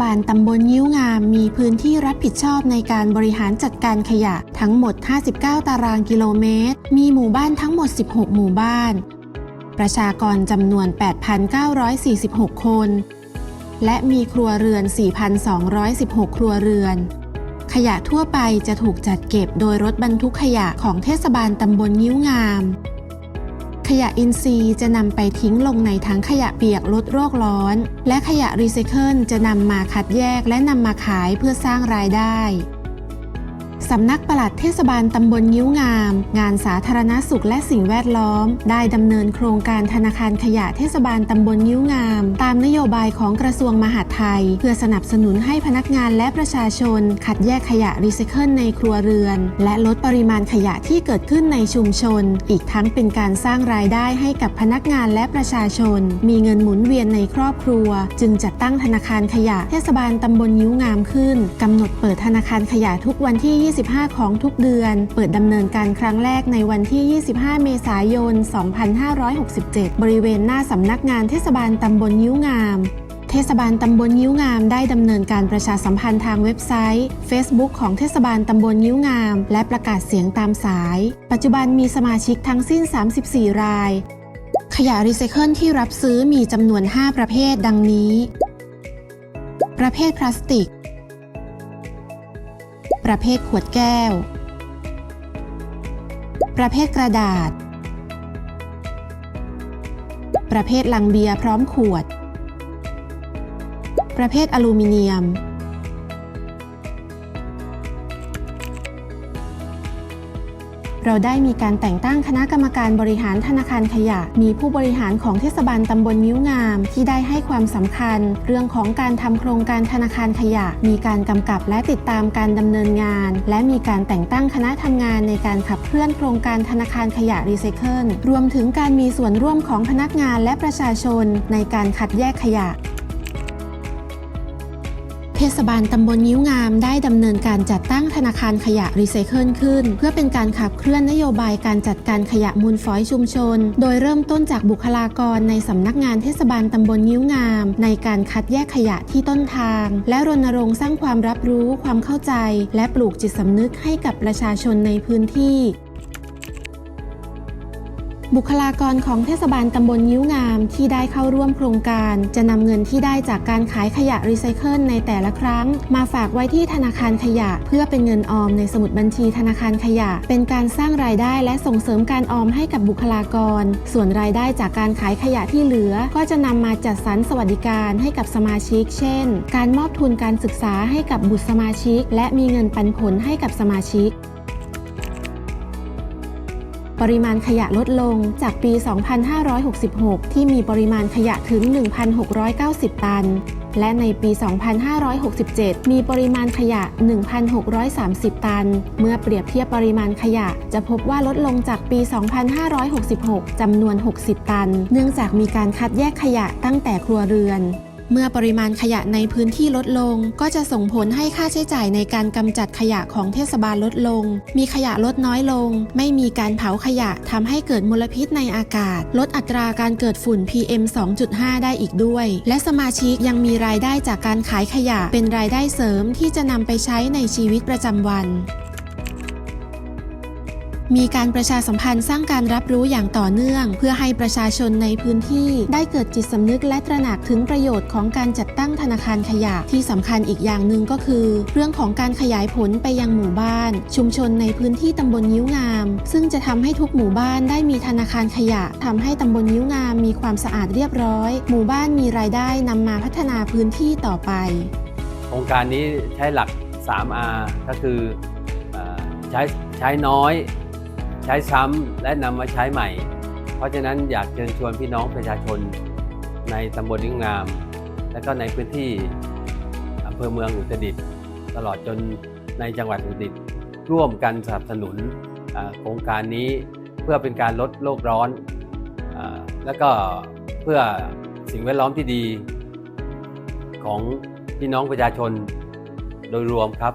บาลตำบลยิ้วงาม มีพื้นที่รับผิดชอบในการบริหารจัดการขยะทั้งหมด 59 ตารางกิโลเมตร มีหมู่บ้านทั้งหมด 16 หมู่บ้าน ประชากรจำนวน 8,946 คน และมีครัวเรือน 4,216 ครัวเรือน ขยะทั่วไปจะถูกจัดเก็บโดยรถบรรทุกขยะของเทศบาลตำบลยิ้วงามขยะอินทรีย์จะนำไปทิ้งลงในถังขยะเปียกลดโรคร้อน และขยะรีไซเคิลจะนำมาคัดแยกและนำมาขายเพื่อสร้างรายได้ สำนักปลัดเทศบาลตำบลยิ้วงาม งานสาธารณสุขและสิ่งแวดล้อม ได้ดำเนินโครงการธนาคารขยะเทศบาลตำบลยิ้วงาม ตามนโยบายของกระทรวงมหาดไทย เพื่อสนับสนุนให้พนักงานและประชาชน คัดแยกขยะรีไซเคิลในครัวเรือน และลดปริมาณขยะที่เกิดขึ้นในชุมชน อีกทั้งเป็นการสร้างรายได้ให้กับพนักงานและประชาชน มีเงินหมุนเวียนในครอบครัว จึงจัดตั้งธนาคารขยะเทศบาลตำบลยิ้วงามขึ้นกำหนดเปิดธนาคารขยะทุกวันที่25 ของทุกเดือน เปิดดำเนินการครั้งแรกในวันที่ 25 เมษายน 2567 บริเวณหน้าสำนักงานเทศบาลตำบลยิ้วงาม เทศบาลตำบลยิ้วงามได้ดำเนินการประชาสัมพันธ์ทางเว็บไซต์ Facebook ของเทศบาลตำบลยิ้วงาม และประกาศเสียงตามสาย ปัจจุบันมีสมาชิกทั้งสิ้น 34 ราย ขยะรีไซเคิลที่รับซื้อมีจำนวน 5 ประเภทดังนี้ ประเภทพลาสติก ประเภทขวดแก้ว ประเภทกระดาษ ประเภทลังเบียร์พร้อมขวด ประเภทอลูมิเนียม เราได้มีการแต่งตั้งคณะกรรมการบริหารธนาคารขยะ มีผู้บริหารของเทศบาลตำบลยิ้วงาม ที่ได้ให้ความสำคัญ เรื่องของการทำโครงการธนาคารขยะ มีการกำกับและติดตามการดำเนินงาน และมีการแต่งตั้งคณะทำงานในการขับเคลื่อนโครงการธนาคารขยะรีไซเคิลรวมถึงการมีส่วนร่วมของพนักงานและประชาชนในการคัดแยกขยะ เทศบาลตำบลยิ้วงามได้ดำเนินการจัดตั้งธนาคารขยะรีไซเคิลขึ้น เพื่อเป็นการขับเคลื่อนนโยบายการจัดการขยะมูลฝอยชุมชน โดยเริ่มต้นจากบุคลากรในสำนักงานเทศบาลตำบลยิ้วงาม ในการคัดแยกขยะที่ต้นทาง และรณรงค์สร้างความรับรู้ความเข้าใจ และปลูกจิตสำนึกให้กับประชาชนในพื้นที่ บุคลากรของเทศบาลตำบลยิ้วงามที่ได้เข้าร่วมโครงการ จะนำเงินที่ได้จากการขายขยะรีไซเคิลในแต่ละครั้ง มาฝากไว้ที่ธนาคารขยะ เพื่อเป็นเงินออมในสมุดบัญชีธนาคารขยะ เป็นการสร้างรายได้และส่งเสริมการออมให้กับบุคลากร ส่วนรายได้จากการขายขยะที่เหลือ ก็จะนำมาจัดสรรสวัสดิการให้กับสมาชิก เช่น การมอบทุนการศึกษาให้กับบุตรสมาชิก และมีเงินปันผลให้กับสมาชิก ปริมาณขยะลดลงจากปี 2566 ที่มีปริมาณขยะถึง 1,690 ตัน และในปี 2567 มีปริมาณขยะ 1,630 ตัน เมื่อเปรียบเทียบปริมาณขยะ จะพบว่าลดลงจากปี 2566 จำนวน 60 ตัน เนื่องจากมีการคัดแยกขยะตั้งแต่ครัวเรือน เมื่อปริมาณขยะในพื้นที่ลดลง ก็จะส่งผลให้ค่าใช้จ่ายในการกำจัดขยะของเทศบาลลดลง มีขยะลดน้อยลง ไม่มีการเผาขยะทำให้เกิดมลพิษในอากาศ ลดอัตราการเกิดฝุ่น PM 2.5 ได้อีกด้วย และสมาชิกยังมีรายได้จากการขายขยะเป็นรายได้เสริมที่จะนำไปใช้ในชีวิตประจำวัน มีการประชาสัมพันธ์สร้างการรับรู้อย่างต่อเนื่อง เพื่อให้ประชาชนในพื้นที่ได้เกิดจิตสำนึกและตระหนักถึงประโยชน์ของการจัดตั้งธนาคารขยะที่สำคัญอีกอย่างหนึ่งก็คือ เรื่องของการขยายผลไปยังหมู่บ้าน ชุมชนในพื้นที่ตำบลยิ้วงาม ซึ่งจะทำให้ทุกหมู่บ้านได้มีธนาคารขยะทำให้ตำบลยิ้วงามมีความสะอาดเรียบร้อย หมู่บ้านมีรายได้นำมาพัฒนาพื้นที่ต่อไป โครงการนี้ใช้หลัก 3R ก็คือเออใช้ใช้น้อย ใช้ซ้ำและนำมาใช้ใหม่ เพราะฉะนั้นอยากเชิญชวนพี่น้องประชาชน ในตำบลยิ้วงาม และก็ในพื้นที่อำเภอเมืองอุตรดิตถ์ตลอดจนในจังหวัดอุตรดิตถ์ร่วมกันสนับสนุนโครงการนี้เพื่อเป็นการลดโลกร้อนเอ่อและก็เพื่อสิ่งแวดล้อมที่ดี ของพี่น้องประชาชนโดยรวมครับ